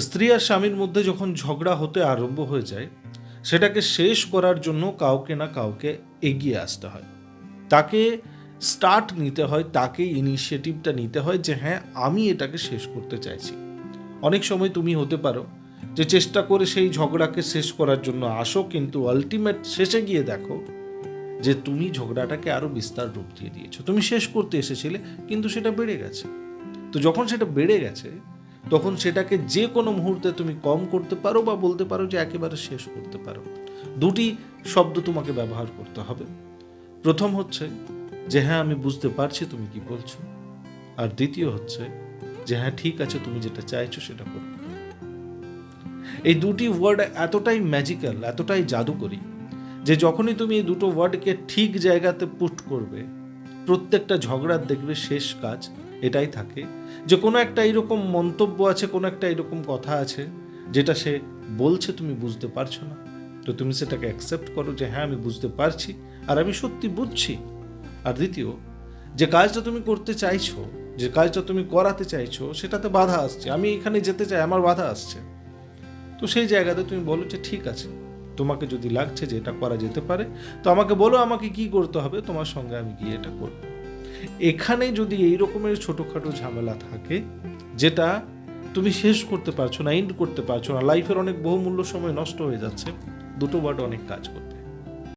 স্ত্রী আর স্বামীর মধ্যে যখন ঝগড়া হতে আরম্ভ হয়ে যায়, সেটাকে শেষ করার জন্য কাউকে না কাউকে এগিয়ে আসতে হয়। তাকে স্টার্ট নিতে হয়, তাকে ইনিশিয়েটিভটা নিতে হয় যে হ্যাঁ আমি এটাকে শেষ করতে চাইছি। অনেক সময় তুমি হতে পারো যে, চেষ্টা করে সেই ঝগড়াকে শেষ করার জন্য আসো, কিন্তু আলটিমেট শেষে গিয়ে দেখো যে, তুমি ঝগড়াটাকে আরও বিস্তার রূপ দিয়ে দিয়েছ। তুমি শেষ করতে এসেছিলে, কিন্তু সেটা বেড়ে গেছে। তো যখন সেটা বেড়ে গেছে তখন সেটাকে যে কোনো মুহূর্তে তুমি কম করতে পারো বা বলতে পারো যে একেবারে শেষ করতে পারো। দুটি শব্দ তোমাকে ব্যবহার করতে হবে। প্রথম হচ্ছে যে হ্যাঁ আমি বুঝতে পারছি তুমি কি বলছো। আর দ্বিতীয় হচ্ছে যে হ্যাঁ ঠিক আছে, তুমি যেটা চাইছো সেটা করো। এই দুটি ওয়ার্ড এতটাই ম্যাজিক্যাল এতটাই জাদুকরী যে যখনই তুমি এই দুটো ওয়ার্ডকে ঠিক জায়গাতে পুট করবে প্রত্যেকটা ঝগড়ার দেখবে শেষ কাজ এটাই থাকে। যে কোনো একটা এরকম মন্তব্য আছে, কোনো একটা এরকম কথা আছে, যেটা সে বলছে তুমি বুঝতে পারছ না। তো তুমি সেটাকে অ্যাকসেপ্ট করো যে হ্যাঁ আমি বুঝতে পারছি আর আমি সত্যি বুঝছি। আর দ্বিতীয়, যে কাজটা তুমি করতে চাইছো, যে কাজটা তুমি করাতে চাইছো, সেটাতে বাধা আসছে। আমি এখানে যেতে চাই, আমার বাধা আসছে। তো সেই জায়গাতে তুমি বলো যে ঠিক আছে। তোমাকে যদি লাগছে যে এটা করা যেতে পারে, তো আমাকে বলো আমাকে কি করতে হবে, তোমার সঙ্গে আমি গিয়ে এটা করব। এখানে যদি এই রকমের ছোটোখাটো ঝামেলা থাকে, যেটা তুমি শেষ করতে পারছ না এন্ড করতে পারছ না লাইফের অনেক বহুমূল্য সময় নষ্ট হয়ে যাচ্ছে, দুটো বাট অনেক কাজ করবে